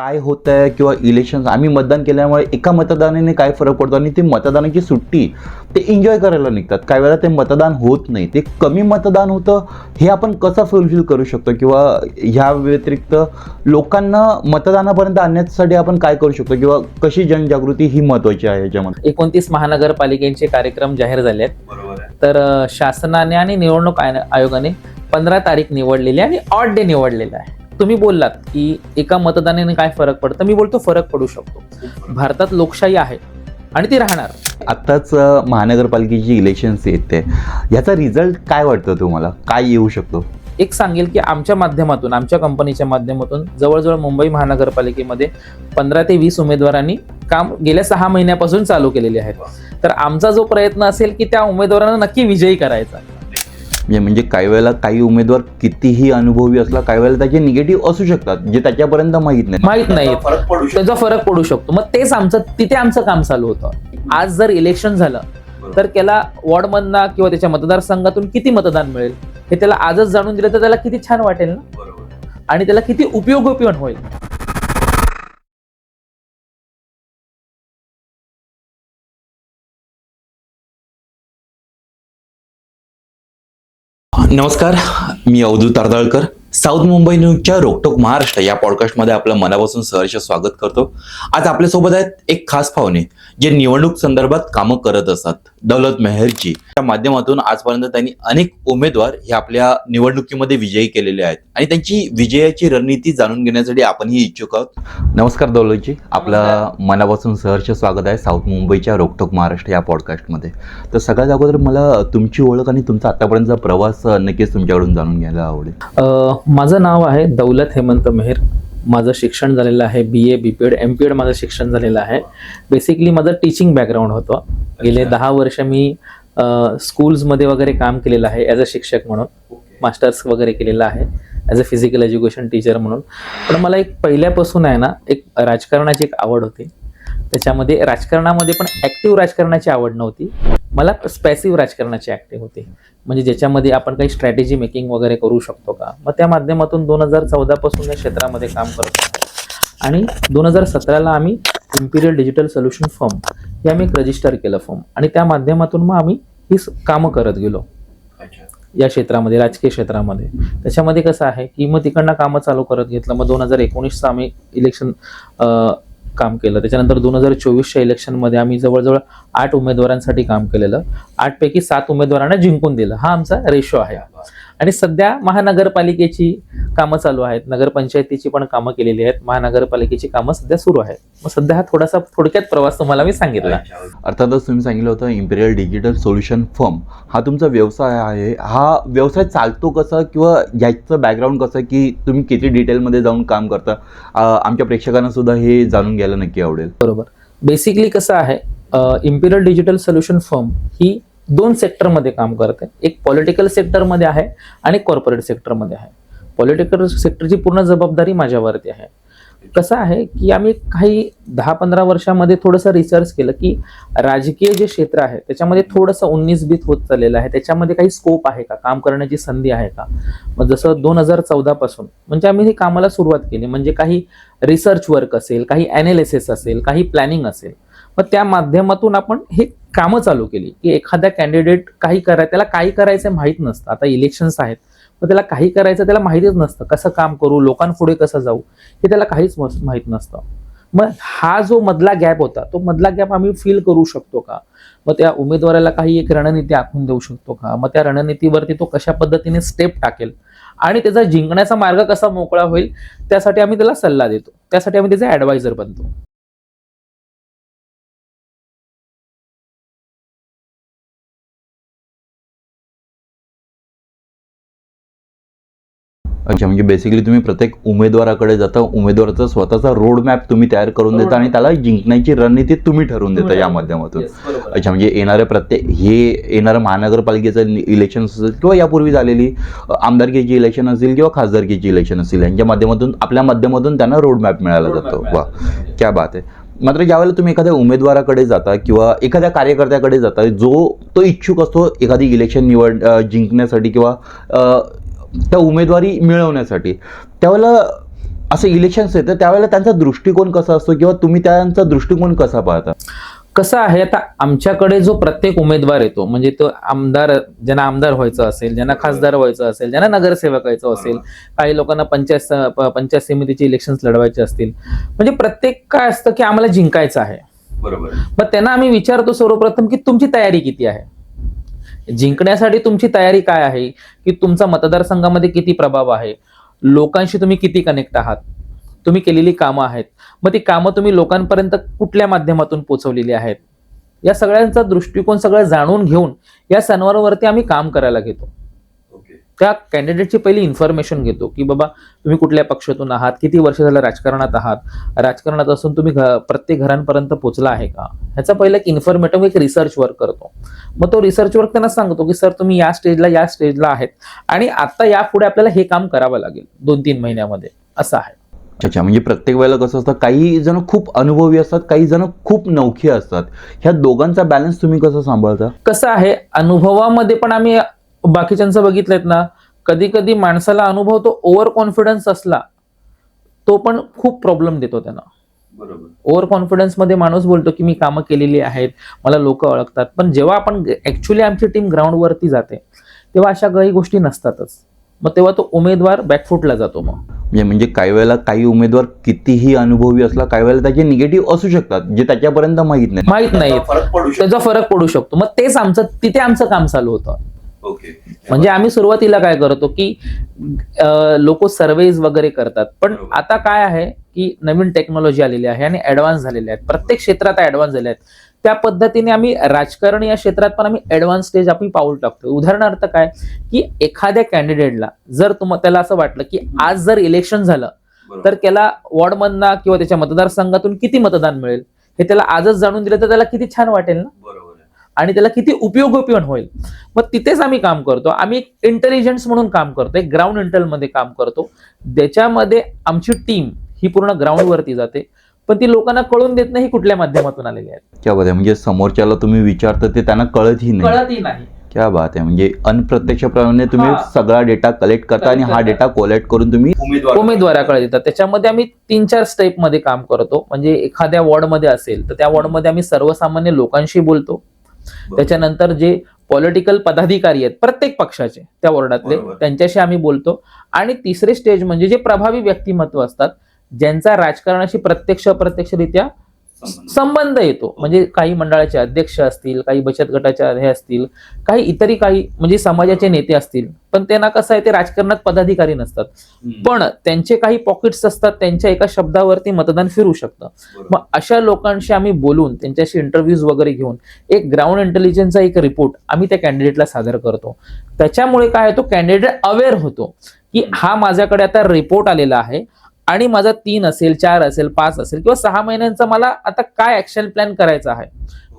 काय होत आहे किंवा इलेक्शन आम्ही मतदान केल्यामुळे एका मतदानाने काय फरक पडतो आणि ते मतदानाची सुट्टी ते एन्जॉय करायला निघतात. काही वेळा ते मतदान होत नाही. ते कमी मतदान होतं हे आपण कसं फुलफिल करू शकतो? किंवा ह्या व्यतिरिक्त लोकांना मतदानापर्यंत आणण्यासाठी आपण काय करू शकतो? किंवा कशी जनजागृती ही महत्वाची आहे याच्यामध्ये? एकोणतीस महानगरपालिकेचे कार्यक्रम जाहीर झाले आहेत. बरोबर आहे. तर शासनाने आणि निवडणूक आय- आयोगाने पंधरा तारीख निवडलेली आहे आणि ऑड डे निवडलेला आहे. तुम्ही बोललात की एका मतदानाने काय फरक पडतं? मी बोलतो फरक पडू शकतो. भारतात लोकशाही आहे आणि ती राहणार. आत्ताच महानगरपालिकेची इलेक्शन्स येते. याचा रिझल्ट काय वाटतं तुम्हाला? काय येऊ शकतो? एक सांगेल की आमच्या माध्यमातून आमच्या कंपनीच्या माध्यमातून जवळजवळ मुंबई महानगरपालिकेमध्ये पंधरा ते वीस उमेदवारांनी काम गेल्या सहा महिन्यापासून चालू केलेले आहेत. तर आमचा जो प्रयत्न असेल की त्या उमेदवारांना नक्की विजयी करायचा म्हणजे म्हणजे काही वेळेला काही उमेदवार कितीही अनुभवी असला काही वेळेला त्याचे निगेटिव्ह असू शकतात जे त्याच्यापर्यंत माहीत नाही माहीत नाही फरक पडू शकतो. त्याचा फरक पडू शकतो. मग तेच आमचं तिथे आमचं काम चालू होतं. आज जर इलेक्शन झालं तर त्याला वॉर्डमधना किंवा त्याच्या मतदारसंघातून किती मतदान मिळेल? हे त्याला आजच जाणून दिलं तर त्याला किती छान वाटेल ना? बरोबर. आणि त्याला किती उपयोगी पण होईल? नमस्कार मी अवधूत तारदाळकर. साऊथ मुंबई न्यूजच्या रोकटोक महाराष्ट्र या पॉडकास्टमध्ये आपलं मनापासून सहर्ष स्वागत करतो. आज आपल्यासोबत आहेत एक खास पाहुणे जे निवडणूक संदर्भात कामं करत असतात दौलत मेहरजी. त्या माध्यमातून आजपर्यंत त्यांनी अनेक उमेदवार हे आपल्या निवडणुकीमध्ये विजयी केलेले आहेत. आणि त्यांची विजयाची रणनीती जाणून घेण्यासाठी आपणही इच्छुक आहोत. नमस्कार दौलतजी. आपलं मनापासून सहर्ष स्वागत आहे साऊथ मुंबईच्या रोकटोक महाराष्ट्र या पॉडकास्टमध्ये. तर सगळ्यात अगोदर मला तुमची ओळख आणि तुमचा आतापर्यंतचा प्रवास नक्कीच तुमच्याकडून जाणून घ्यायला आवडेल. माझं नाव आहे दौलत हेमंत मेहर. माझं शिक्षण झालेलं आहे B A B P Ed M P Ed माझं शिक्षण झालेलं आहे. बेसिकली माझं टीचिंग बॅकग्राऊंड होतं. गेले दहा वर्ष मी स्कूल्समध्ये वगैरे काम केलेलं आहे ॲज अ शिक्षक म्हणून. मास्टर्स वगैरे केलेलं आहे as a physical education teacher म्हणून. पण मला एक पहिल्यापासून आहे ना एक राजकारणाची एक आवड होती. त्याच्यामध्ये राजकारणामध्ये पण ॲक्टिव्ह राजकारणाची आवड नव्हती. मला स्पॅसिव्ह राजकारणाची ॲक्टिव्ह होती. म्हणजे ज्याच्यामध्ये आपण काही स्ट्रॅटेजी मेकिंग वगैरे करू शकतो का? मग त्या माध्यमातून दोन हजार चौदापासून या क्षेत्रामध्ये काम करत होतो आणि दोन हजार सतराला आम्ही इम्पिरियल डिजिटल सोल्युशन फर्म हे आम्ही एक रजिस्टर केलं फर्म आणि त्या माध्यमातून मग आम्ही ही कामं करत गेलो. अच्छा. या क्षेत्रामध्ये राजकीय क्षेत्रामध्ये. त्याच्यामध्ये कसं आहे की मग तिकडनं कामं चालू करत घेतलं. मग दोन हजार एकोणीसचं आम्ही इलेक्शन काम केलं. त्याच्यानंतर दोन हजार चोवीसच्या इलेक्शनमध्ये आम्ही जवळजवळ आठ उमेदवारांसाठी काम केलेलं. आठपैकी सात उमेदवारांना जिंकून दिलं. हा आमचा रेशो आहे. आणि सध्या महानगरपालिकेची कामं चालू आहेत. नगरपंचायतीची पण कामं केलेली आहेत. महानगरपालिकेची कामं सध्या सुरू आहेत. मग सध्या हा थोडासा थोडक्यात प्रवास तुम्हाला मी सांगितला. अर्थातच तुम्ही सांगितलं होतं इम्पिरियल डिजिटल सोल्युशन फर्म हा तुमचा व्यवसाय आहे. हा व्यवसाय चालतो कसं किंवा याचं बॅकग्राऊंड कसं की तुम्ही किती डिटेलमध्ये जाऊन काम करता? आमच्या प्रेक्षकांना सुद्धा हे जाणून घ्यायला नक्की आवडेल. बरोबर. बेसिकली कसं आहे इम्पिरियल डिजिटल सोल्युशन फर्म ही दोन सेक्टरमध्ये काम करते. एक पॉलिटिकल सेक्टरमध्ये आहे आणि कॉर्पोरेट सेक्टरमध्ये आहे. पॉलिटिकल सेक्टरची पूर्ण जबाबदारी माझ्यावरती आहे. कसं आहे की आम्ही काही दहा पंधरा वर्षामध्ये थोडंसं रिसर्च केलं की राजकीय जे क्षेत्र आहे त्याच्यामध्ये थोडंसं उन्नीस बीत होत चाललेलं आहे. त्याच्यामध्ये काही स्कोप आहे का? काम करण्याची संधी आहे का? मग जसं दोन हजार चौदापासून म्हणजे आम्ही ही कामाला सुरुवात केली. म्हणजे काही रिसर्च वर्क असेल काही ॲनालिसिस असेल काही प्लॅनिंग असेल. मग त्या माध्यमातून आपण हे कामं चालू केली की एखाद्या कॅन्डिडेट काही कराय त्याला काही करायचं माहीत नसतं. आता इलेक्शन्स आहेत मग त्याला काही करायचं त्याला माहितीच नसतं. कसं काम करू लोकांपुढे कसं जाऊ हे त्याला काहीच माहीत नसतं. मग हा जो मधला गॅप होता तो मधला गॅप आम्ही फील करू शकतो का? मग त्या उमेदवाराला काही एक रणनीती आखून देऊ शकतो का? मग त्या रणनीतीवरती तो कशा पद्धतीने स्टेप टाकेल? आणि त्याचा जिंकण्याचा मार्ग कसा मोकळा होईल? त्यासाठी आम्ही त्याला सल्ला देतो. त्यासाठी आम्ही त्याचा ॲडवायझर बनतो. अच्छा म्हणजे बेसिकली तुम्ही प्रत्येक उमेदवाराकडे जाता उमेदवाराचा स्वतःचा रोड मॅप तुम्ही तयार करून देता आणि त्याला जिंकण्याची रणनीती तुम्ही ठरवून देता या माध्यमातून. अच्छा म्हणजे येणाऱ्या प्रत्येक हे येणारं महानगरपालिकेचं इलेक्शन असेल किंवा यापूर्वी झालेली आमदारकीची इलेक्शन असेल किंवा खासदारकीची इलेक्शन असेल यांच्या माध्यमातून आपल्या माध्यमातून त्यांना रोड मॅप मिळाला जातो. वा क्या बात आहे. मात्र ज्यावेळेला तुम्ही एखाद्या उमेदवाराकडे जाता किंवा एखाद्या कार्यकर्त्याकडे जाता जो तो इच्छुक असतो एखादी इलेक्शन निवड जिंकण्यासाठी किंवा त्या उमेदवारी मिळवण्यासाठी. त्यावेळेला असं इलेक्शन्स येतं त्यावेळेला त्यांचा दृष्टिकोन कसा असतो किंवा तुम्ही त्यांचा दृष्टिकोन कसा पाहता? कसं आहे आता आमच्याकडे जो प्रत्येक उमेदवार येतो म्हणजे तो आमदार ज्यांना आमदार व्हायचं असेल ज्यांना खासदार व्हायचं असेल ज्यांना नगरसेवक व्हायचं असेल काही लोकांना पंचायत पंचायत समितीचे इलेक्शन लढवायचे असतील. म्हणजे प्रत्येक काय असतं की आम्हाला जिंकायचं आहे. बरोबर. मग त्यांना आम्ही विचारतो सर्वप्रथम की तुमची तयारी किती आहे? जिंकण्यासाठी तुमची तयारी काय आहे? की तुमचा मतदारसंघामध्ये किती प्रभाव आहे? लोकांशी तुम्ही किती कनेक्ट आहात? तुम्ही केलेली कामं आहेत. मग ती कामं तुम्ही लोकांपर्यंत कुठल्या माध्यमातून पोचवलेली आहेत? या सगळ्यांचा दृष्टिकोन सगळं जाणून घेऊन या सणवारावरती आम्ही काम करायला घेतो. त्या कॅन्डिडेटची पहिली इन्फॉर्मेशन घेतो की बाबा तुम्ही कुठल्या पक्षातून आहात? किती वर्ष झालं राजकारणात आहात? राजकारणात असून तुम्ही घ- प्रत्येक घरांपर्यंत पोहोचला आहे का? ह्याचा पहिला एक इन्फॉर्मेटिव्ह एक रिसर्च वर्क करतो. मग तो रिसर्च वर्क त्यांना सांगतो की सर तुम्ही या स्टेजला या स्टेजला आहेत. आणि आता यापुढे आपल्याला हे काम करावं लागेल दोन तीन महिन्यामध्ये. असं आहे. अच्छा म्हणजे प्रत्येक वेळेला कसं असतं काही जण खूप अनुभवी असतात काही जण खूप नौखे असतात. ह्या दोघांचा बॅलन्स तुम्ही कसं सांभाळता? कसं आहे अनुभवामध्ये पण आम्ही बाकीच्यांचं बघितलंय ना कधी कधी माणसाला अनुभव तो ओव्हर कॉन्फिडन्स असला तो पण खूप प्रॉब्लेम देतो त्यांना. बरोबर. ओव्हर कॉन्फिडन्समध्ये माणूस बोलतो की मी कामं केलेली आहेत मला लोक ओळखतात पण जेव्हा आपण ऍक्च्युली आमची टीम ग्राउंडवरती जाते तेव्हा अशा काही गोष्टी नसतातच. मग तेव्हा तो उमेदवार बॅकफुटला जातो मग. म्हणजे म्हणजे काही वेळेला काही उमेदवार कितीही अनुभवी असला काही वेळेला त्याचे निगेटिव्ह असू शकतात जे त्याच्यापर्यंत माहीत नाही. माहीत नाही. त्याचा फरक पडू शकतो. मग तेच आमचं तिथे आमचं काम चालू होतं. ओके. म्हणजे आम्ही सुरुवातीला काय करतो की लोक सर्वेज वगैरे करतात. पण. आता काय आहे की नवीन टेक्नॉलॉजी आलेली आहे आणि ऍडव्हान्स झालेले आहेत. प्रत्येक क्षेत्रात ऍडव्हान्स झाले आहेत. त्या पद्धतीने आम्ही राजकारण या क्षेत्रात पण आम्ही ऍडव्हान्स स्टेज आपण पाऊल टाकतो उदाहरणार्थ काय की एखाद्या कॅन्डिडेटला जर तुम त्याला असं वाटलं की आज जर इलेक्शन झालं तर त्याला वॉर्डमधनं किंवा त्याच्या मतदारसंघातून किती मतदान मिळेल? हे त्याला आजच जाणून दिलं तर त्याला किती छान वाटेल ना? आणि त्याला किती उपयोगी पण होईल. मग तिथेच आम्ही काम करतो. आम्ही एक इंटेलिजन्स म्हणून काम करतो. एक ग्राउंड इंटेल मध्ये काम करतो. ज्याच्यामध्ये आमची टीम ही पूर्ण ग्राउंडवरती जाते. पण ती लोकांना कळून देत नाही ही कुठल्या माध्यमातून आलेली आहेत. क्या बात आहे. म्हणजे समोरच्याला तुम्ही विचारता ते त्यांना कळतही नाही. कळतही नाही. क्या बात आहे. म्हणजे अनप्रत्यक्षप्रमाणे तुम्ही. सगळा डेटा कलेक्ट करता आणि हा डेटा कोलेक्ट करून तुम्ही उमेदवाराकडे देतात त्याच्यामध्ये आम्ही तीन चार स्टेपमध्ये काम करतो. म्हणजे एखाद्या वॉर्डमध्ये असेल तर त्या वॉर्डमध्ये आम्ही सर्वसामान्य लोकांशी बोलतो. त्याच्यानंतर जे पॉलिटिकल पदाधिकारी आहेत प्रत्येक पक्षाचे त्या वॉर्डातले. त्यांच्याशी आम्ही बोलतो आणि तिसरे स्टेज म्हणजे जे प्रभावी व्यक्तिमत्व असतात ज्यांचा राजकारणाशी प्रत्यक्ष अप्रत्यक्षरित्या संबंध. येतो. म्हणजे काही मंडळाचे अध्यक्ष असतील काही बचत गटाचे हे असतील काही इतरही काही म्हणजे समाजाचे नेते असतील पण त्यांना कसं आहे ते राजकारणात पदाधिकारी नसतात. पण त्यांचे काही पॉकेट्स असतात त्यांच्या एका शब्दावरती मतदान फिरू शकतं. मग अशा लोकांशी आम्ही बोलून त्यांच्याशी इंटरव्ह्यूज वगैरे घेऊन एक ग्राउंड इंटेलिजन्सचा एक रिपोर्ट आम्ही त्या कॅन्डिडेटला सादर करतो. त्याच्यामुळे काय आहे, तो कॅन्डिडेट अवेअर होतो की हा माझ्याकडे आता रिपोर्ट आलेला आहे. आणि माझा तीन असेल चार असेल पाच असेल किंवा सहा महिन्यांचा मला आता काय ऍक्शन प्लॅन करायचा आहे?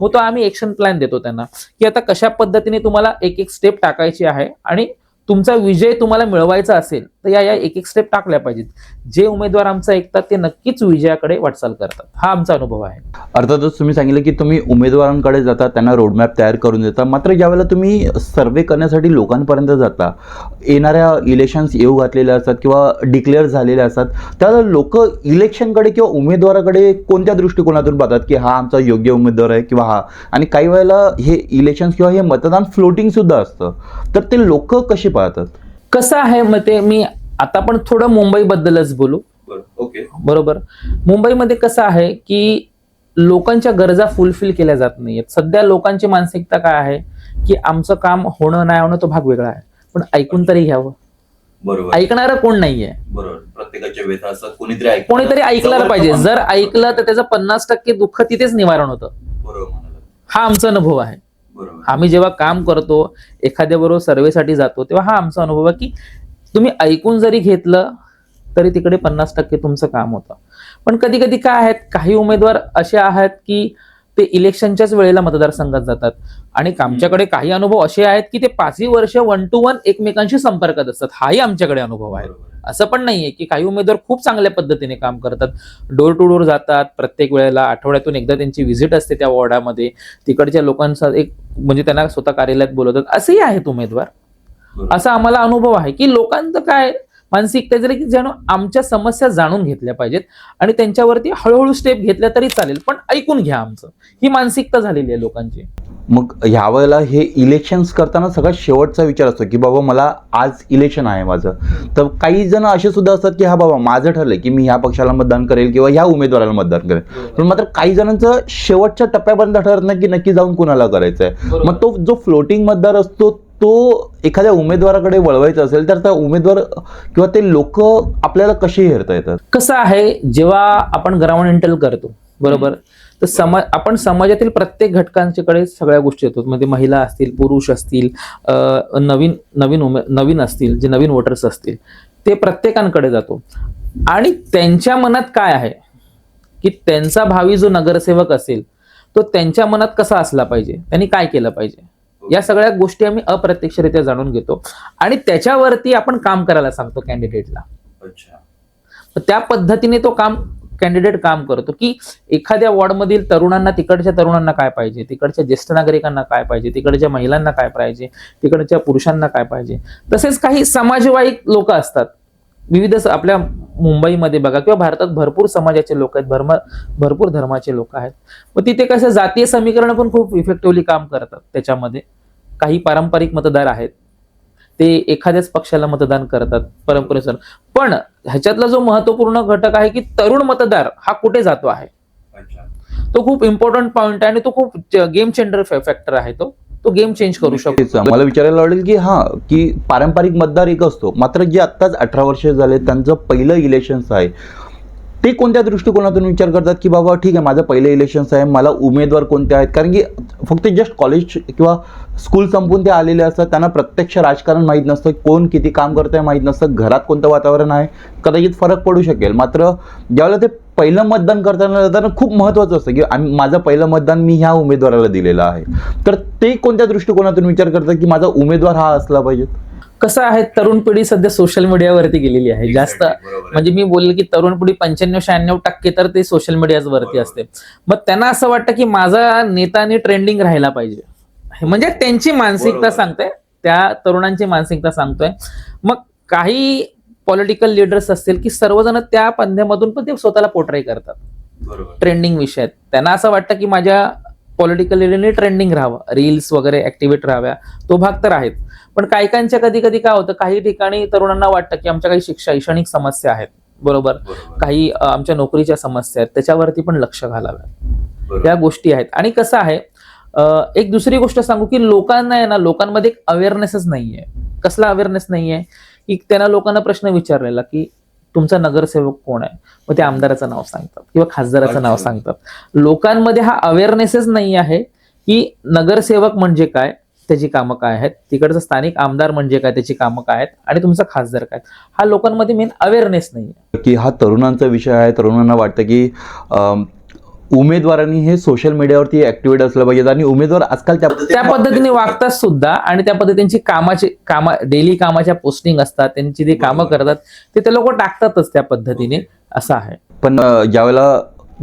मग तो आम्ही एक्शन प्लॅन देतो त्यांना. की आता कशा पद्धतीने तुम्हाला एक एक स्टेप टाकायची आहे आणि तुमचा विजय तुम्हाला मिळवायचा असेल तर या या एक एक स्टेप टाकल्या पाहिजेत. जे उमेदवार आमचं ऐकतात ते नक्कीच विजयाकडे वाटचाल करतात. हा आमचा अनुभव आहे. अर्थातच तुम्ही सांगितलं की तुम्ही उमेदवारांकडे जाता त्यांना रोडमॅप तयार करून देता. मात्र ज्यावेळेला तुम्ही सर्वे करण्यासाठी लोकांपर्यंत जाता येणाऱ्या इलेक्शन्स येऊ घातलेल्या असतात किंवा डिक्लेअर झालेल्या असतात त्यावेळेला लोक इलेक्शनकडे किंवा उमेदवाराकडे कोणत्या दृष्टिकोनातून पाहतात की हा आमचा योग्य उमेदवार आहे किंवा हा? आणि काही वेळेला हे इलेक्शन्स किंवा हे मतदान फ्लोटिंग सुद्धा असतं. तर ते लोक कशी पाहतात? कसं आहे? मग ते मी आता पण थोडं मुंबईबद्दलच बोलू. ओके. बरोबर? मुंबईमध्ये कसं आहे की लोकांच्या गरजा फुलफिल केल्या जात नाहीयेत. सध्या लोकांची मानसिकता काय आहे की आमचं काम होणं नाही होणं तो भाग वेगळा आहे. पण ऐकून तरी घ्यावं. बरोबर. ऐकणारं कोण नाहीये? बरोबर. प्रत्येकाच्या व्यथा असतात कोणीतरी कोणीतरी ऐकलं पाहिजे. जर ऐकलं तर त्याचं पन्नास टक्के दुःख तिथेच निवारण होतं. बरोबर हा आमचा अनुभव आहे. बरोबर आम्ही जेव्हा काम करतो एखाद्याबरोबर सर्वेसाठी जातो तेव्हा हा आमचा अनुभव आहे की तुम्ही ऐकून जरी घेतलं तरी तिकडे पन्नास टक्के तुमचं काम होतं. पण कधी कधी काय आहेत काही उमेदवार असे आहेत की ते इलेक्शनच्याच वेळेला मतदारसंघात जातात. आणि आमच्याकडे काही अनुभव असे आहेत की ते पाचही वर्ष वन टू वन एकमेकांशी संपर्कात असतात. हाही आमच्याकडे अनुभव आहे. असं पण नाहीये की काही उमेदवार खूप चांगल्या पद्धतीने काम करतात. डोर टू डोर जातात. प्रत्येक वेळेला आठवड्यातून एकदा त्यांची व्हिजिट असते त्या वॉर्डामध्ये. तिकडच्या लोकांचा एक म्हणजे त्यांना स्वतः कार्यालयात बोलवतात. असेही आहेत उमेदवार. असा आम्हाला अनुभव आहे की लोकांचं काय मानसिकता झाली की जणू आमच्या समस्या जाणून घेतल्या पाहिजेत आणि त्यांच्यावरती हळूहळू स्टेप घेतल्या तरी चालेल. पण ऐकून घ्या आमचं. ही मानसिकता झालेली आहे लोकांची. मग ह्या वेळेला हे इलेक्शन्स करताना सगळ्यात शेवटचा विचार असतो की बाबा मला आज इलेक्शन आहे माझं. तर काही जण असे सुद्धा असतात की हा बाबा माझं ठरलंय की मी ह्या पक्षाला मतदान करेल किंवा ह्या उमेदवाराला मतदान करेल. पण मात्र काही जणांचं शेवटच्या टप्प्यापर्यंत ठरत नाही की नक्की जाऊन कुणाला करायचं आहे मग तो जो फ्लोटिंग मतदार असतो तो एखाद्या उमेदवाराकडे वळवायचा असेल तर त्या उमेदवार किंवा ते लोक आपल्याला कशी हेरता येतात? कसं आहे जेव्हा आपण ग्राउंड इंटेल करतो बरोबर? तर समाज आपण समाजातील प्रत्येक घटकांच्याकडे सगळ्या गोष्टी येतो म्हणजे महिला असतील पुरुष असतील नवीन नवीन उमे नवीन असतील जे नवीन वोटर्स असतील ते प्रत्येकांकडे जातो. आणि त्यांच्या मनात काय आहे? की त्यांचा भावी जो नगरसेवक असेल तो त्यांच्या मनात कसा असला पाहिजे? त्यांनी काय केलं पाहिजे? या सगळ्या गोष्टी आम्ही अप्रत्यक्षरित्या जाणून घेतो. आणि त्याच्यावरती आपण काम करायला सांगतो कॅन्डिडेटला त्या पद्धतीने तो काम कॅन्डिडेट काम करतो की एखाद्या वॉर्डमधील तरुणांना तिकडच्या तरुणांना काय पाहिजे? तिकडच्या ज्येष्ठ नागरिकांना काय पाहिजे? तिकडच्या महिलांना काय पाहिजे? तिकडच्या पुरुषांना काय पाहिजे? तसेच काही समाजवाईक लोक असतात. विविध आपल्या मुंबईमध्ये बघा किंवा भारतात भरपूर समाजाचे लोक आहेत भरम भरपूर धर्माचे लोक आहेत. मग तिथे कसं जातीय समीकरण पण खूप इफेक्टिव्हली काम करतात त्याच्यामध्ये. काही पारंपरिक मतदार आहेत. ते एखाद्याच पक्षाला मतदान करतात परंपरेनुसार पण ह्याच्यातला जो महत्त्वपूर्ण घटक आहे की तरुण मतदार हा कुठे जातो आहे? तो खूप इम्पॉर्टंट पॉइंट आहे आणि तो खूप गेम चेंजर फॅक्टर आहे तो. तो गेम चेंज करू शकतो. मला विचारायला आवडेल की हा की पारंपरिक मतदार एक असतो. मात्र जे आत्ताच अठरा वर्ष झाले त्यांचं पहिलं इलेक्शन्स आहे. ते कोणत्या दृष्टिकोनातून विचार करतात की बाबा ठीक आहे माझं पहिले इलेक्शन्स आहे मला उमेदवार कोणते आहेत? कारण की फक्त जस्ट कॉलेज किंवा स्कूल संपून ते आलेले असतात त्यांना प्रत्यक्ष राजकारण माहीत नसतं कोण किती काम करतं आहे माहीत नसतं घरात कोणतं वातावरण आहे कदाचित फरक पडू शकेल. मात्र ज्यावेळेला ते पहिलं मतदान करताना जाताना खूप महत्त्वाचं असतं की आम्ही माझं पहिलं मतदान मी ह्या उमेदवाराला दिलेलं आहे. तर ते कोणत्या दृष्टिकोनातून विचार करतात की माझा उमेदवार हा असला पाहिजे? कसं आहे तरुण पिढी सध्या सोशल मीडियावरती गेलेली आहे? जास्त म्हणजे मी बोलले की तरुण पिढी पंच्याण्णव शहाण्णव टक्के तर ते सोशल मीडियावरती असते. मग त्यांना असं वाटतं की माझा नेताने ट्रेंडिंग राहायला पाहिजे. म्हणजे त्यांची मानसिकता. सांगते त्या तरुणांची मानसिकता सांगतोय. मग काही पॉलिटिकल लिडर्स असतील की सर्वजण त्या पंध्यामधून पण ते स्वतःला पोर्ट्रे करतात. ट्रेंडिंग विषयात. त्यांना असं वाटतं की माझ्या पॉलिटिकल लिडरने ट्रेंडिंग राहावं. रील्स वगैरे ऍक्टिव्हेट राहाव्या. तो भाग तर आहेच पण काही काहींच्या कधी कधी काय होतं काही ठिकाणी तरुणांना वाटतं की आमच्या काही शिक्षा शैक्षणिक समस्या आहेत. बरोबर? काही आमच्या नोकरीच्या समस्या आहेत. त्याच्यावरती पण लक्ष घालाव्या या गोष्टी आहेत. आणि कसं आहे एक दुसरी गोष्ट सांगू की लोकांना आहे ना लोकांमध्ये एक अवेअरनेसच नाहीये. कसला अवेअरनेस नाहीये? की त्यांना लोकांना प्रश्न विचारलेला की तुमचा नगरसेवक कोण आहे? मग ते आमदाराचं नाव सांगतात किंवा खासदाराचं नाव. सांगतात. लोकांमध्ये हा अवेअरनेसच नाही आहे की नगरसेवक म्हणजे काय त्याची कामं काय आहेत? तिकडचा स्थानिक आमदार म्हणजे काय त्याची कामं काय आहेत? आणि तुमचा खासदार काय हा लोकांमध्ये मेन अवेअरनेस नाही की हा तरुणांचा विषय आहे. तरुणांना वाटतं की उमेदवारांनी हे सोशल मीडियावरती ऍक्टिव्हेट असलं पाहिजे आणि उमेदवार आजकाल त्या पद्धतीने वागतात सुद्धा आणि त्या पद्धतीची कामाची कामा डेली कामाच्या पोस्टिंग असतात त्यांची जे कामं करतात ते ते लोक टाकतातच त्या पद्धतीने. असं आहे. पण ज्यावेळेला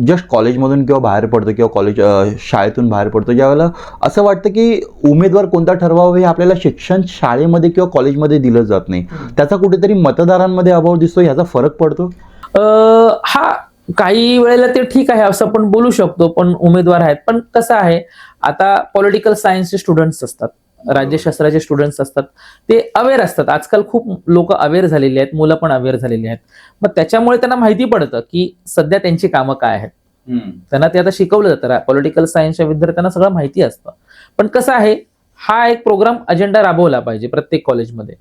जस्ट कॉलेजमधून किंवा बाहेर पडतो किंवा कॉलेज शाळेतून बाहेर पडतो ज्यावेळेला असं वाटतं की उमेदवार कोणता ठरवावं हे आपल्याला शिक्षण शाळेमध्ये किंवा कॉलेजमध्ये दिलं जात नाही. त्याचा कुठेतरी मतदारांमध्ये अभाव दिसतो ह्याचा फरक पडतो? हा काही वेळेला ते ठीक आहे असं आपण बोलू शकतो पण उमेदवार आहेत. पण कसं आहे आता पॉलिटिकल सायन्सचे स्टुडंट्स असतात राज्यशास्त्राचे स्टुडंट्स असतात ते अवेअर असतात. आजकाल खूप लोक अवेअर झालेली आहेत मुलं पण अवेअर झालेली आहेत. मग त्याच्यामुळे त्यांना माहिती पडतं की सध्या त्यांची कामं काय आहेत. त्यांना ते आता शिकवलं जातं. पॉलिटिकल सायन्सच्या विद्यार्थ्यांना सगळं माहिती असतं. पण कसं आहे हा एक प्रोग्राम अजेंडा राबवला पाहिजे प्रत्येक कॉलेजमध्ये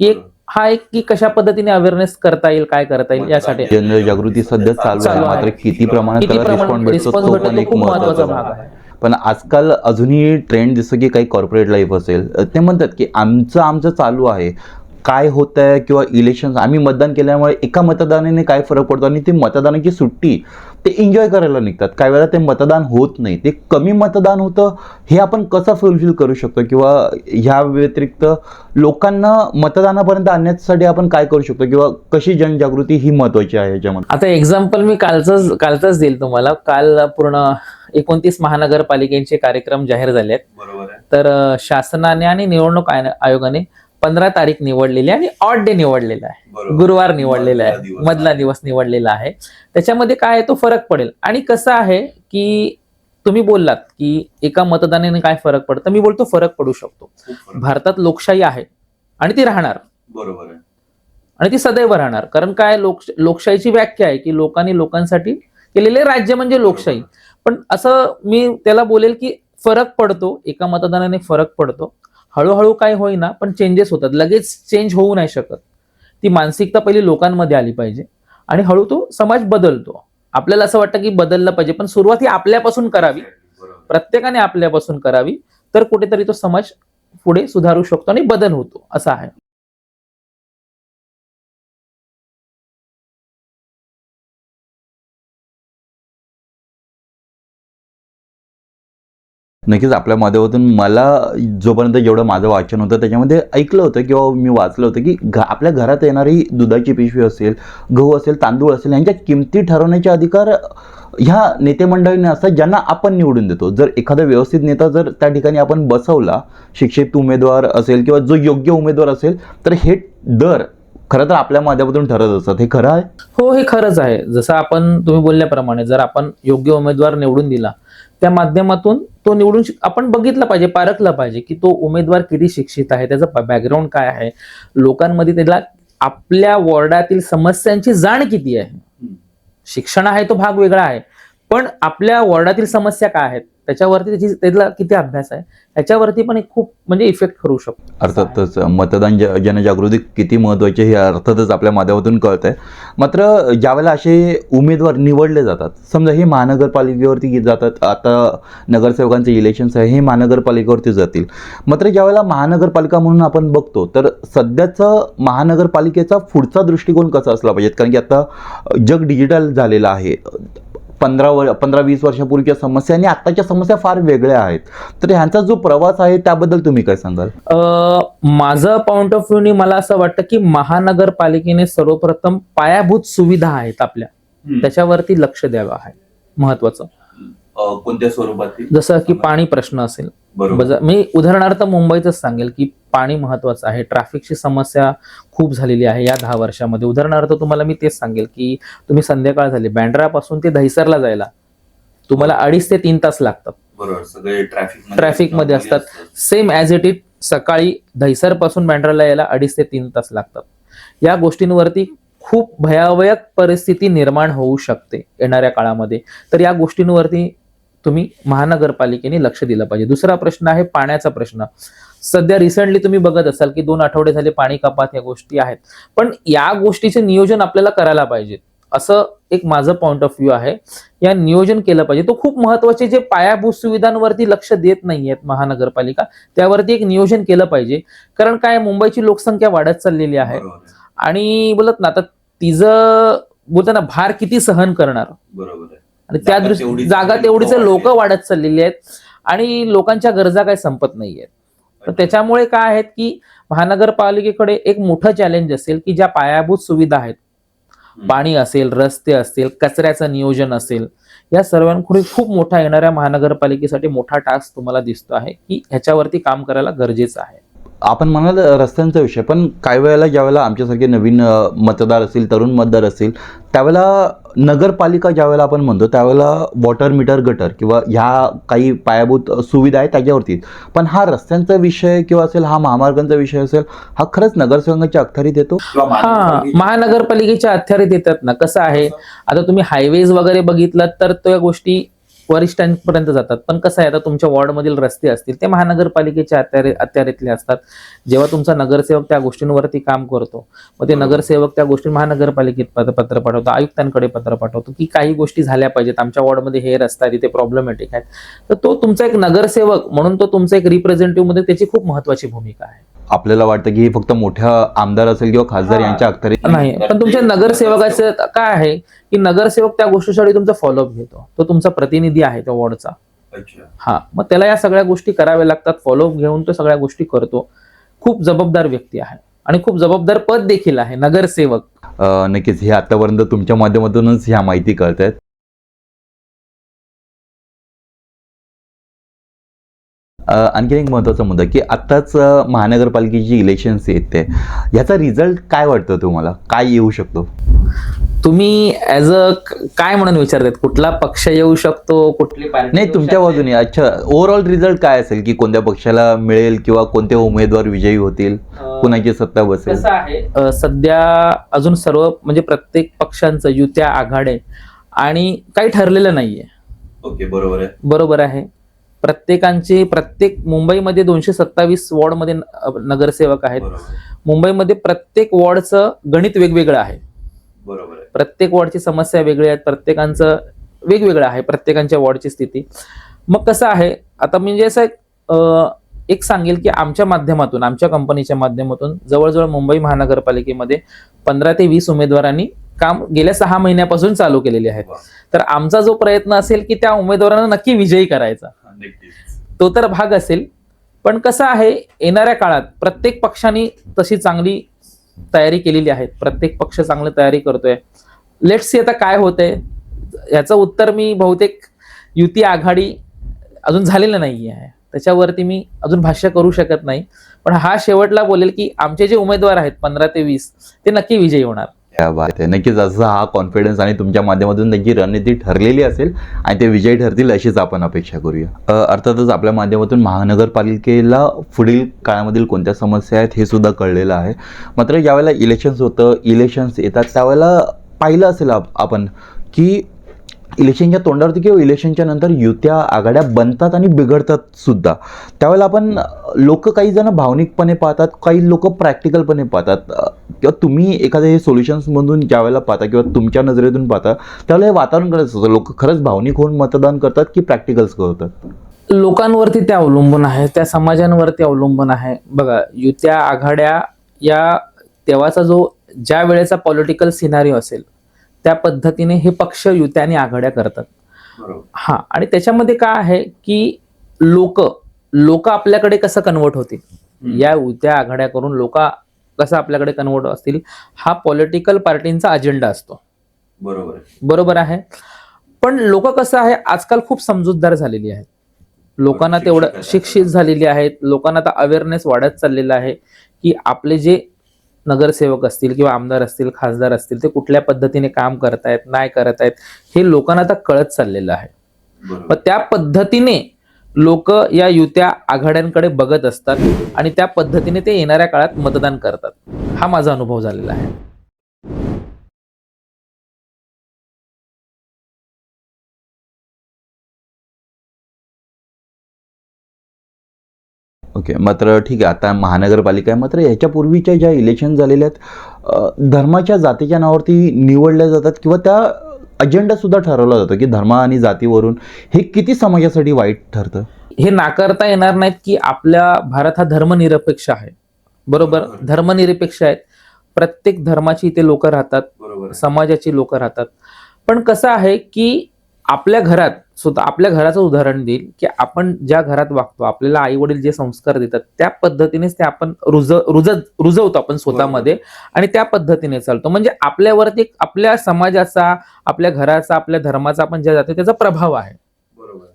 की एक हा एक की कशा पद्धतीने अवेअरनेस करता येईल काय करता येईल यासाठी. जनजागृती सध्या चालू आहे. मात्र किती प्रमाणात रिस्पॉन्स भेटतो खूप महत्त्वाचा भाग आहे. पण आजकाल अजूनही ट्रेंड दिसतो की काही कॉर्पोरेट लाईफ असेल ते म्हणतात की आमचं आमचं चालू आहे. काय होत आहे किंवा इलेक्शन आम्ही मतदान केल्यामुळे एका मतदानाने काय फरक पडतो? आणि ती मतदानाची सुट्टी ते एन्जॉय करायला निघतात. काही वेळा ते मतदान होत नाही. ते कमी मतदान होतं हे आपण कसं फुलफिल करू शकतो? किंवा ह्या व्यतिरिक्त लोकांना मतदानापर्यंत आणण्यासाठी आपण काय करू शकतो? किंवा कशी जनजागृती ही महत्वाची आहे याच्यामध्ये? आता एक्झाम्पल मी कालचंच कालचंच देईल तुम्हाला. काल पूर्ण एकोणतीस महानगरपालिकेचे कार्यक्रम जाहीर झाले आहेत तर शासनाने आणि निवडणूक आय- आयोगाने पंधरा तारीख निवडलेली आहे आणि ऑड डे निवडलेला आहे. गुरुवार निवडलेला आहे. मधला दिवस. निवडलेला आहे. त्याच्यामध्ये काय आहे तो फरक पडेल. आणि कसं आहे की तुम्ही बोललात की एका मतदानाने काय फरक पडतं मी बोलतो फरक पडू शकतो. भारतात लोकशाही आहे आणि ती राहणार. बरोबर आहे. आणि ती सदैव राहणार. कारण काय लोक लोकशाहीची व्याख्या आहे की लोकांनी लोकांसाठी केलेले राज्य म्हणजे लोकशाही. पण असं मी त्याला बोलेल की फरक पडतो एका मतदानाने फरक पडतो. हळूहळू काय होईना पण चेंजेस होतात. लगेच चेंज होऊ नाही शकत. ती मानसिकता पहिली लोकांमध्ये आली पाहिजे. आणि हळू तो समाज बदलतो. आपल्याला असं वाटतं की बदललं पाहिजे पण सुरुवात ही आपल्यापासून करावी. प्रत्येकाने आपल्यापासून करावी तर कुठेतरी तो समाज पुढे सुधारू शकतो आणि बदल होतो असं आहे. नक्कीच आपल्या माध्यमातून मला जोपर्यंत जेवढं माझं वाचन होतं त्याच्यामध्ये ऐकलं होतं किंवा मी वाचलं होतं की घ आपल्या घरात येणारी दुधाची पिशवी असेल गहू असेल तांदूळ असेल यांच्या किमती ठरवण्याचे अधिकार ह्या नेतेमंडळींना असतात ज्यांना आपण निवडून देतो. जर एखादा व्यवस्थित नेता जर त्या ठिकाणी आपण बसवला शिक्षित उमेदवार असेल किंवा जो योग्य उमेदवार असेल तर हे दर खरं तर आपल्या माध्यमातून ठरत असतात. हे खरं आहे? हो हे खरंच आहे. जसं आपण तुम्ही बोलल्याप्रमाणे जर आपण योग्य उमेदवार निवडून दिला त्या माध्यमातून तो निवडून आपण बघितलं पाहिजे पारखलं पाहिजे की तो उमेदवार किती शिक्षित आहे त्याचा बॅकग्राऊंड काय आहे. लोकांमध्ये त्याला आपल्या वॉर्डातील समस्यांची जाण किती आहे. शिक्षण आहे तो भाग वेगळा आहे. पण आपल्या वॉर्डातील समस्या काय आहेत? त्याच्यावरती त्याची त्याला किती अभ्यास आहे? त्याच्यावरती पण एक खूप म्हणजे इफेक्ट करू शकतो. अर्थातच मतदान जनजागृती किती महत्त्वाची हे अर्थातच आपल्या माध्यमातून कळत आहे मात्र ज्यावेळेला असे उमेदवार निवडले जातात समजा हे महानगरपालिकेवरती जातात आता नगरसेवकांचे इलेक्शन्स आहे हे महानगरपालिकेवरती जातील. मात्र ज्यावेळेला महानगरपालिका म्हणून आपण बघतो तर सध्याचं महानगरपालिकेचा पुढचा दृष्टिकोन कसा असला पाहिजे कारण की आता जग डिजिटल झालेलं आहे. पंधरा वर पंधरा वीस वर्षापूर्वीच्या समस्या आणि आत्ताच्या समस्या फार वेगळ्या आहेत. तर ह्यांचा जो प्रवास आहे त्याबद्दल तुम्ही काय सांगाल? अ, माझं पॉइंट ऑफ व्ह्यूनी मला असं वाटतं की महानगरपालिकेने सर्वप्रथम पायाभूत सुविधा आहेत आपल्या. त्याच्यावरती लक्ष द्यावं आहे. महत्वाचं. कोणत्या स्वरूपातील? जसं की पाणी प्रश्न असेल. बजा- मी उदाहरणार्थ मुंबईतच सांगेल की पाणी महत्वाचं आहे. ट्रॅफिकची समस्या खूप झालेली आहे या दहा वर्षामध्ये. उदाहरणार्थ तुम्हाला मी तेच सांगेल की तुम्ही संध्याकाळ झाली बँड्रापासून ते दहिसरला जायला तुम्हाला अडीच ते तीन तास लागतात. बरोबर. सगळे ट्रॅफिक ट्रॅफिकमध्ये असतात. सेम ॲज इट इट सकाळी दहिसरपासून बँड्राला यायला अडीच ते तीन तास लागतात. या गोष्टींवरती खूप भयावह परिस्थिती निर्माण होऊ शकते येणाऱ्या काळामध्ये. तर या गोष्टींवरती तुम्ही महानगरपालिकेने लक्ष दिलं पाहिजे. दुसरा प्रश्न आहे पाण्याचा प्रश्न. सध्या रिसेंटली तुम्ही बघत असाल की दोन आठवडे झाले पाणी कपात या गोष्टी आहेत. पण या गोष्टीचे नियोजन आपल्याला करायला पाहिजे. असं एक माझं पॉइंट ऑफ व्ह्यू आहे. या नियोजन केलं पाहिजे. तो खूप महत्त्वाचे जे पायाभूत सुविधांवरती लक्ष देत नाहीयेत महानगरपालिका त्यावरती एक नियोजन केलं पाहिजे. कारण काय मुंबईची लोकसंख्या वाढत चाललेली आहे. आणि बोलत ना आता तिचं बोलतं ना भार किती सहन करणार? बरोबर आणि त्या जागा दृष्टी जागा लोकं तेवढीच लोक वाढत चाललेली आहेत आणि लोकांच्या गरजा काही संपत नाहीयेत. तर त्याच्यामुळे काय आहेत की महानगरपालिकेकडे एक मोठं चॅलेंज असेल की ज्या पायाभूत सुविधा आहेत. पाणी असेल रस्ते असतील कचऱ्याचं नियोजन असेल या सर्वांकडे खूप मोठा येणाऱ्या महानगरपालिकेसाठी मोठा टास्क तुम्हाला दिसतो आहे की ह्याच्यावरती काम करायला गरजेचं आहे. आपण म्हणाल रस्त्यांचा विषय पण काही वेळेला ज्यावेळेला आमच्यासारखे नवीन मतदार असतील तरुण मतदार असतील त्यावेळेला नगरपालिका ज्यावेळेला आपण म्हणतो त्यावेळेला वॉटर मीटर गटर किंवा ह्या काही पायाभूत सुविधा आहेत त्याच्यावरती. पण हा रस्त्यांचा विषय किंवा असेल हा महामार्गांचा विषय असेल हा खरंच नगरसेवकांच्या अखत्यारीत येतो? हा महानगरपालिकेच्या अखत्यारीत येतात ना. कसं आहे? आता तुम्ही हायवेज वगैरे बघितलं तर त्या गोष्टी वरिष्ठांपर्यंत जातात. पण कसं आहे आता तुमच्या वॉर्डमधील रस्ते असतील ते महानगरपालिकेच्या अत्यारे अत्यारीतले असतात. जेव्हा तुमचा नगरसेवक त्या गोष्टींवरती काम करतो मग ते नगरसेवक त्या गोष्टी महानगरपालिकेत पत्र पत्र पाठवतो आयुक्तांकडे पत्र पाठवतो की काही गोष्टी झाल्या पाहिजेत. आमच्या वॉर्डमध्ये हे रस्ता आहे तिथे प्रॉब्लेमॅटिक आहेत. तर तो तुमचा एक नगरसेवक म्हणून तो तुमचा एक रिप्रेझेंटेटिव्हमध्ये त्याची खूप महत्वाची भूमिका आहे. आपल्याला वाटतं की हे फक्त मोठ्या आमदार असेल किंवा खासदार. यांच्या अखत्यारीत नाही पण तुमच्या नगरसेवकाचं काय आहे की नगरसेवक त्या गोष्टीसाठी तुमचा फॉलोअप घेतो. तो तुमचा प्रतिनिधी आहे त्या वॉर्डचा. हा मग त्याला या सगळ्या गोष्टी कराव्या लागतात फॉलोअप घेऊन तो सगळ्या गोष्टी करतो. खूप जबाबदार व्यक्ती आहे आणि खूप जबाबदार पद देखील आहे नगरसेवक. नक्कीच हे आतापर्यंत तुमच्या माध्यमातूनच ह्या माहिती कळत आहेत आणखीन एक महत्त्वाचा मुद्दा की आत्ताच महानगरपालिकेची इलेक्शन्स येते याचा रिझल्ट काय वाटतं तुम्हाला? काय येऊ शकतो? तुम्ही ऍज अ काय म्हणून विचारतात? कुठला पक्ष येऊ शकतो? कुठली पार्टी नाही तुमच्या? बाजूने. अच्छा ओव्हरऑल रिझल्ट काय असेल की कोणत्या पक्षाला मिळेल किंवा कोणते उमेदवार विजयी होतील? कुणाची सत्ता बसेल? आहे? सध्या अजून सर्व म्हणजे प्रत्येक पक्षांचं युत्या आघाड्या आणि काही ठरलेलं नाहीये. ओके बरोबर आहे. बरोबर आहे. प्रत्येकांचे प्रत्येक मुंबईमध्ये दोनशे सत्तावीस वॉर्डमध्ये नगरसेवक आहेत. मुंबईमध्ये प्रत्येक वॉर्डचं गणित वेगवेगळं आहे. बरोबर प्रत्येक वॉर्डची समस्या वेगळी आहेत प्रत्येकांचं वेगवेगळं आहे प्रत्येकांच्या वॉर्डची स्थिती. मग कसं आहे आता म्हणजे असं एक, सांगेल की आमच्या माध्यमातून आमच्या कंपनीच्या माध्यमातून जवळजवळ मुंबई महानगरपालिकेमध्ये पंधरा ते वीस उमेदवारांनी काम गेल्या सहा महिन्यापासून चालू केलेले आहे. तर आमचा जो प्रयत्न असेल की त्या उमेदवारांना नक्की विजयी करायचा. तो तर भाग असेल. पण कसं आहे येणाऱ्या काळात प्रत्येक पक्षाने तशी चांगली तयारी केलेली आहे. प्रत्येक पक्ष चांगली तयारी करतोय. लेट्स सी आता काय होतंय. याचं उत्तर मी बहुतेक युती आघाडी अजून झालेलं नाही आहे त्याच्यावरती मी अजून भाष्य करू शकत नाही. पण हा शेवटला बोलेल की आमचे जे उमेदवार आहेत पंधरा ते वीस ते नक्की विजयी होणार. आहे नक्कीच असा हा कॉन्फिडन्स आणि तुमच्या माध्यमातून त्यांची रणनीती ठरलेली असेल आणि ते विजयी ठरतील अशीच आपण अपेक्षा करूया. अर्थातच आपल्या माध्यमातून महानगरपालिकेला पुढील काळामधील कोणत्या समस्या आहेत हे सुद्धा कळलेलं आहे. मात्र ज्यावेळेला इलेक्शन्स होतं इलेक्शन्स येतात त्यावेळेला पाहिलं असेल आप- आपण की इलेक्शनच्या तोंडावरती किंवा इलेक्शनच्या नंतर युत्या आघाड्या बनतात आणि बिघडतात सुद्धा. त्यावेळेला आपण लोक काही जण भावनिकपणे पाहतात काही लोक प्रॅक्टिकलपणे पाहतात. किंवा तुम्ही एखाद्या हे सोल्युशन्समधून ज्यावेळेला पाहता किंवा तुमच्या नजरेतून पाहता त्यावेळेला हे वातावरण करत असतं? लोक खरंच भावनिक होऊन मतदान करतात की प्रॅक्टिकल्स करतात? लोकांवरती ते अवलंबून आहे त्या समाजांवरती अवलंबून आहे. बघा युत्या आघाड्या या तेव्हाचा जो ज्या वेळेचा पॉलिटिकल सिनारी असेल त्या पद्धतीने हे पक्ष युत्या आणि आघाड्या करतात. हा आणि त्याच्यामध्ये काय आहे की लोक लोक आपल्याकडे कसं कन्वर्ट होतील? या युत्या आघाड्या करून लोक कसं आपल्याकडे कन्वर्ट असतील? हा पॉलिटिकल पार्टींचा अजेंडा असतो. बरोबर. बरोबर आहे? पण लोक कसं आहे आजकाल खूप समजूतदार झालेली आहेत. लोकांना तेवढं. शिक्षित झालेली आहेत. लोकांना आता अवेअरनेस वाढत चाललेला आहे की आपले जे नगरसेवक असतील किंवा आमदार असतील खासदार असतील ते कुठल्या पद्धतीने काम करतायत नाही करत आहेत हे लोकांना आता कळत चाललेलं आहे. मग त्या पद्धतीने लोक या युत्या आघाड्यांकडे बघत असतात आणि त्या पद्धतीने ते येणाऱ्या काळात मतदान करतात. हा माझा अनुभव झालेला आहे. ओके. मात्र ठीक आहे आता महानगरपालिका आहे मात्र ह्याच्यापूर्वीच्या ज्या इलेक्शन झालेल्या आहेत धर्माच्या जातीच्या नावावरती निवडल्या जातात किंवा त्या अजेंडा सुद्धा ठरवला जातो की धर्म आणि जातीवरून हे किती समाजासाठी वाईट ठरतं? हे नाकारता येणार नाहीत की आपल्या भारत हा धर्मनिरपेक्ष आहे. बरोबर? धर्मनिरपेक्ष आहेत. प्रत्येक धर्माची इथे लोक राहतात. बरोबर समाजाची लोक राहतात. पण कसं आहे की आपल्या घरात स्वतः आपल्या घराचं उदाहरण देईल की आपण ज्या घरात वागतो आपल्याला आई वडील जे संस्कार देतात त्या पद्धतीनेच ते आपण रुज रुज रुजवतो आपण स्वतःमध्ये आणि त्या पद्धतीने चालतो. म्हणजे आपल्यावरती आपल्या समाजाचा आपल्या घराचा आपल्या धर्माचा आपण ज्या जातो त्याचा प्रभाव आहे.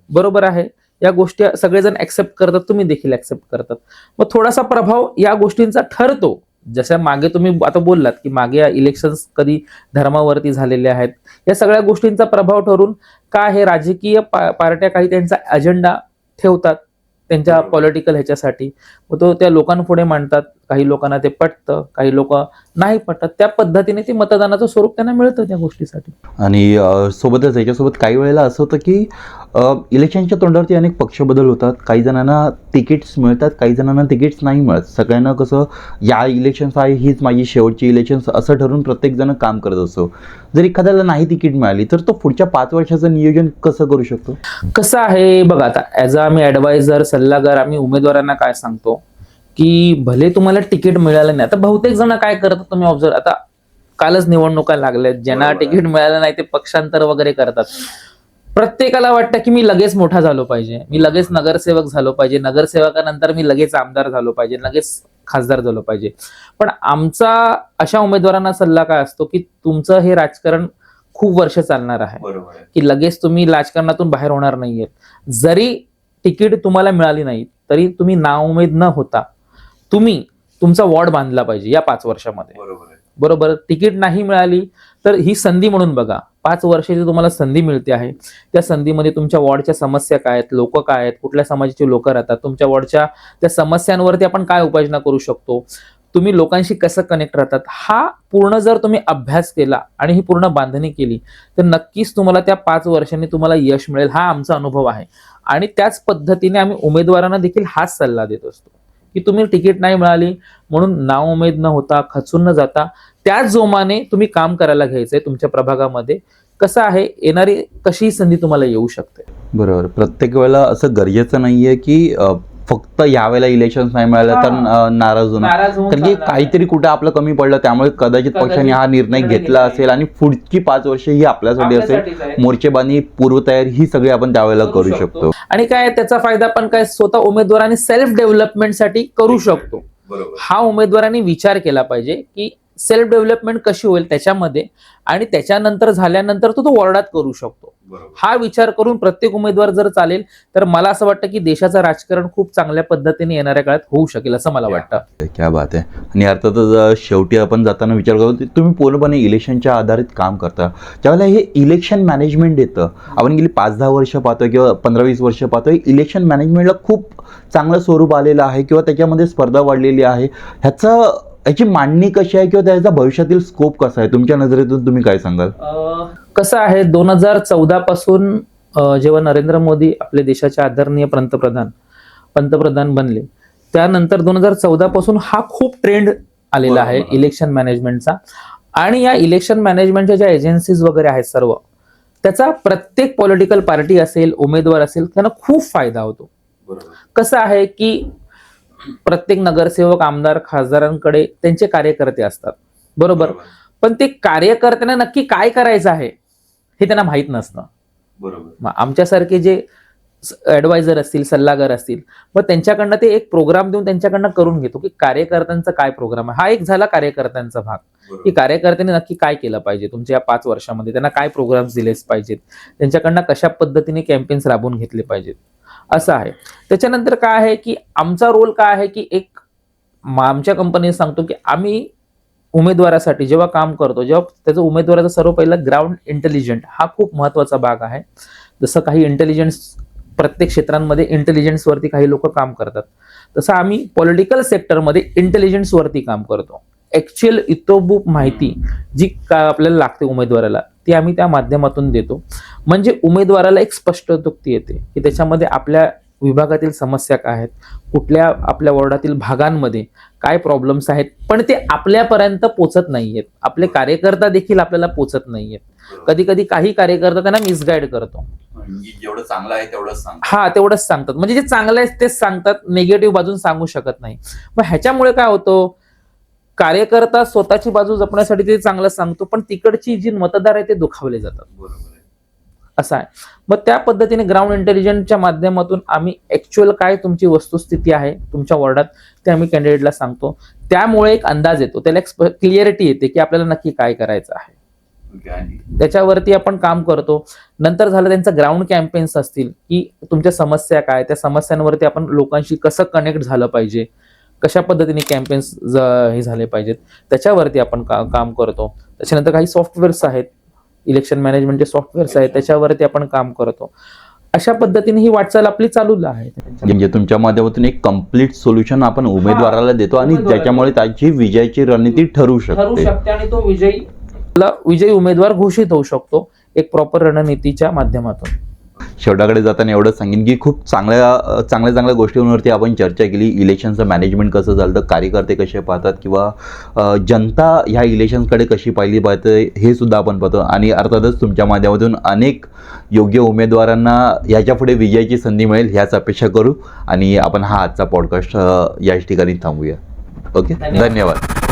बरोबर. आहे? या गोष्टी सगळेजण ऍक्सेप्ट करतात तुम्ही देखील ऍक्सेप्ट करतात. मग थोडासा प्रभाव या गोष्टींचा ठरतो. जशा मागे तुम्ही आता बोललात की मागे इलेक्शन कधी धर्मावरती झालेले आहेत या सगळ्या गोष्टींचा प्रभाव ठरून काय हे राजकीय पा- पार्ट्या काही त्यांचा अजेंडा ठेवतात त्यांच्या. पॉलिटिकल ह्याच्यासाठी मग तो त्या लोकांपुढे मांडतात काही लोकांना ते पटतं काही लोक नाही पटत त्या पद्धतीने ते मतदानाचं स्वरूप त्यांना मिळतं त्या गोष्टीसाठी. आणि सोबतच याच्यासोबत काही वेळेला असं होतं की इलेक्शनच्या तोंडावरती अनेक पक्ष बदल होतात. काही जणांना तिकीट्स मिळतात काही जणांना तिकीट्स नाही मिळत. सगळ्यांना कसं या इलेक्शन्स आहे हीच माझी शेवटची इलेक्शन्स असं ठरवून प्रत्येकजण काम करत असतो. जर एखाद्याला नाही तिकीट मिळाली तर तो पुढच्या पाच वर्षाचं नियोजन कसं करू शकतो? कसं आहे बघा आता ॲज अ आम्ही ॲडवायझर सल्लागार आम्ही उमेदवारांना काय सांगतो? की भले तुम्हाला तिकीट मिळालं नाही. आता बहुतेक जण काय करतात तुम्ही ऑब्झर्व आता कालच निवडणुका लागल्यात. ज्यांना. तिकीट मिळालं नाही ते पक्षांतर वगैरे करतात. प्रत्येकाला वाटतं की मी लगेच मोठा झालो पाहिजे. मी लगेच नगरसेवक झालो पाहिजे. नगरसेवकानंतर मी लगेच आमदार झालो पाहिजे. लगेच खासदार झालो पाहिजे. पण आमचा अशा उमेदवारांना सल्ला काय असतो की तुमचं हे राजकारण खूप वर्ष चालणार आहे. की लगेच तुम्ही राजकारणातून बाहेर होणार नाहीये जरी तिकीट तुम्हाला मिळाली नाही तरी तुम्ही नाउमेद न होता तुम्ही तुमचा वॉर्ड बांधला पाहिजे या पाच वर्षामध्ये. बरोबर बरोबर? तिकीट नाही मिळाली तर ही संधी म्हणून बघा. पाच वर्षाची तुम्हाला संधी मिळते आहे. त्या संधीमध्ये तुमच्या वॉर्डच्या समस्या काय आहेत लोक काय आहेत कुठल्या समाजाची लोक राहतात तुमच्या वॉर्डच्या त्या समस्यांवरती आपण काय उपाययोजना करू शकतो? तुम्ही लोकांशी कसं कनेक्ट राहतात? हा पूर्ण जर तुम्ही अभ्यास केला आणि ही पूर्ण बांधणी केली तर नक्कीच तुम्हाला त्या पाच वर्षांनी तुम्हाला यश मिळेल. हा आमचा अनुभव आहे. आणि त्याच पद्धतीने आम्ही उमेदवारांना देखील हाच सल्ला देत असतो. की तुम्ही तिकीट नाही मिळाली म्हणून नाउमेद न होता खचून न जाता त्याच जोमाने तुम्ही काम करायला घ्यायचंय तुमच्या प्रभागामध्ये. कसं आहे? येणारी कशी संधी तुम्हाला येऊ शकते? बरोबर. प्रत्येक वेळेला असं गरजेचं नाहीये की फक्त यावेळेला इलेक्शन नाही मिळालं तर नाराज होणं. नाराज होऊन कारण की. काहीतरी कुठे आपलं कमी पडलं त्यामुळे कदाचित पक्षाने हा निर्णय घेतला असेल आणि पुढची पाच वर्ष ही आपल्यासाठी असेल. मोर्चेबांधी पूर्वतयारी ही सगळी आपण त्यावेळेला करू शकतो. शकतो. आणि काय त्याचा फायदा पण काय स्वतः उमेदवारांनी सेल्फ डेव्हलपमेंटसाठी करू शकतो. हा उमेदवारांनी विचार केला पाहिजे की सेल्फ डेव्हलपमेंट कशी होईल त्याच्यामध्ये आणि त्याच्यानंतर झाल्यानंतर तो तो वॉर्डात करू शकतो. हा विचार करून प्रत्येक उमेदवार जर चालेल तर मला असं वाटतं की देशाचं राजकारण खूप चांगल्या पद्धतीने येणाऱ्या काळात होऊ शकेल असं मला वाटतं. क्या बात आहे. आणि अर्थातच शेवटी आपण जाताना विचार करतो तुम्ही पूर्णपणे इलेक्शनच्या आधारित काम करता. ज्यावेळेला हे इलेक्शन मॅनेजमेंट येतं आपण गेली पाच दहा वर्ष पाहतोय किंवा पंधरा वीस वर्ष पाहतोय इलेक्शन मॅनेजमेंटला खूप चांगलं स्वरूप आलेलं आहे किंवा त्याच्यामध्ये स्पर्धा वाढलेली आहे. ह्याचं ह्याची मांडणी कशी आहे किंवा त्याचा भविष्यातील स्कोप कसा आहे? तुमच्या नजरेतून तुम्ही काय सांगाल? कसं आहे दोन हजार चौदा पासून जेव्हा नरेंद्र मोदी आपले देशाचे आदरणीय पंतप्रधान पंतप्रधान बनले त्यानंतर दोन हजार चौदा पासून हा खूप ट्रेंड आलेला आहे. इलेक्शन मॅनेजमेंटचा आणि या इलेक्शन मॅनेजमेंटच्या ज्या एजन्सीज वगैरे आहेत सर्व त्याचा प्रत्येक पॉलिटिकल पार्टी असेल उमेदवार असेल त्यांना खूप फायदा होतो. कसं आहे की प्रत्येक नगरसेवक आमदार खासदारांकडे त्यांचे कार्यकर्ते असतात. बरोबर? पण ते कार्यकर्त्यांना नक्की काय करायचं आहे हे त्यांना माहीत नसतं. मग आमच्यासारखे जे ऍडवायझर असतील सल्लागार असतील मग त्यांच्याकडनं ते एक प्रोग्राम देऊन त्यांच्याकडनं करून घेतो की कार्यकर्त्यांचा काय प्रोग्राम आहे. हा एक झाला कार्यकर्त्यांचा भाग. की कार्यकर्त्यांनी नक्की काय केलं पाहिजे? तुमच्या या पाच वर्षामध्ये त्यांना काय प्रोग्राम्स दिलेच पाहिजेत? त्यांच्याकडनं कशा पद्धतीने कॅम्पेन्स राबवून घेतले पाहिजेत? असं आहे. त्याच्यानंतर काय आहे की आमचा रोल काय आहे की एक म- आमच्या कंपनीने सांगतो की आम्ही उमेदवारासाठी जेव्हा काम करतो जेव्हा त्याचं उमेदवाराचा सर्व पहिला ग्राउंड इंटेलिजंट हा खूप महत्त्वाचा भाग आहे. जसं काही इंटेलिजन्स प्रत्येक क्षेत्रांमध्ये इंटेलिजन्सवरती काही लोक काम करतात. तसं आम्ही पॉलिटिकल सेक्टरमध्ये इंटेलिजन्सवरती काम करतो. ॲक्च्युअल इतोबूप माहिती जी का आपल्याला लागते उमेदवाराला ती आम्ही त्या माध्यमातून देतो. म्हणजे उमेदवाराला एक स्पष्टोक्ती येते की त्याच्यामध्ये आपल्या विभागातील समस्या काय आहेत कुठल्या आपल्या वॉर्डातील भागांमध्ये काय प्रॉब्लेम्स आहेत पण ते आपल्यापर्यंत पोचत नाहीयेत. आपले कार्यकर्ता देखील आपल्याला पोचत नाहीयेत. कधी कधी काही कार्यकर्ता त्यांना मिसगाईड करतो. जेवढं चांगलं आहे तेवढंच हा तेवढंच सांगतात. म्हणजे जे चांगलं आहे तेच सांगतात निगेटिव्ह बाजून सांगू शकत नाही. मग ह्याच्यामुळे काय होतं? कार्यकर्ता स्वतःची बाजू जपण्यासाठी ते चांगलं सांगतो पण तिकडची जी मतदार आहे ते दुखावले जातात. असं आहे. मग त्या पद्धतीने ग्राउंड इंटेलिजन्सच्या माध्यमातून आम्ही ऍक्च्युअल काय तुमची वस्तुस्थिती आहे तुमच्या वॉर्डात ते आम्ही कॅन्डिडेटला सांगतो. त्यामुळे एक अंदाज येतो त्याला एक क्लिअरिटी येते की आपल्याला नक्की काय करायचं आहे. त्याच्यावरती आपण काम करतो. नंतर झालं त्यांचं ग्राउंड कॅम्पेन्स असतील की तुमच्या समस्या काय त्या समस्यांवरती आपण लोकांशी कसं कनेक्ट झालं पाहिजे कशा पद्धतीने कॅम्पेन्स हे झाले पाहिजेत त्याच्यावरती आपण का, काम करतो. त्याच्यानंतर काही सॉफ्टवेअर्स आहेत इलेक्शन मॅनेजमेंटचे सॉफ्टवेअर्स आहेत त्याच्यावरती आपण काम करतो. अशा पद्धतीने ही वाटचाल आपली चालू आहे. म्हणजे तुमच्या माध्यमातून एक कंप्लीट सोल्युशन आपण उमेदवाराला देतो आणि. त्याच्यामुळे त्याची विजयाची रणनीती ठरू शकते. आणि तो विजयी विजयी उमेदवार घोषित होऊ शकतो एक प्रॉपर रणनीतीच्या माध्यमातून. शेवटाकडे जाताना एवढंच सांगेन की खूप चांगल्या चांगल्या चांगल्या गोष्टींवरती आपण चर्चा केली. इलेक्शनचं मॅनेजमेंट कसं चालतं कार्यकर्ते कसे पाहतात किंवा जनता ह्या इलेक्शन्सकडे कशी पाहिली पाहते हे सुद्धा आपण पाहतो. आणि अर्थातच तुमच्या माध्यमातून अनेक योग्य उमेदवारांना याच्यापुढे विजयाची संधी मिळेल ह्याच अपेक्षा करू. आणि आपण हा आजचा पॉडकास्ट याच ठिकाणी थांबूया. ओके. धन्यवाद.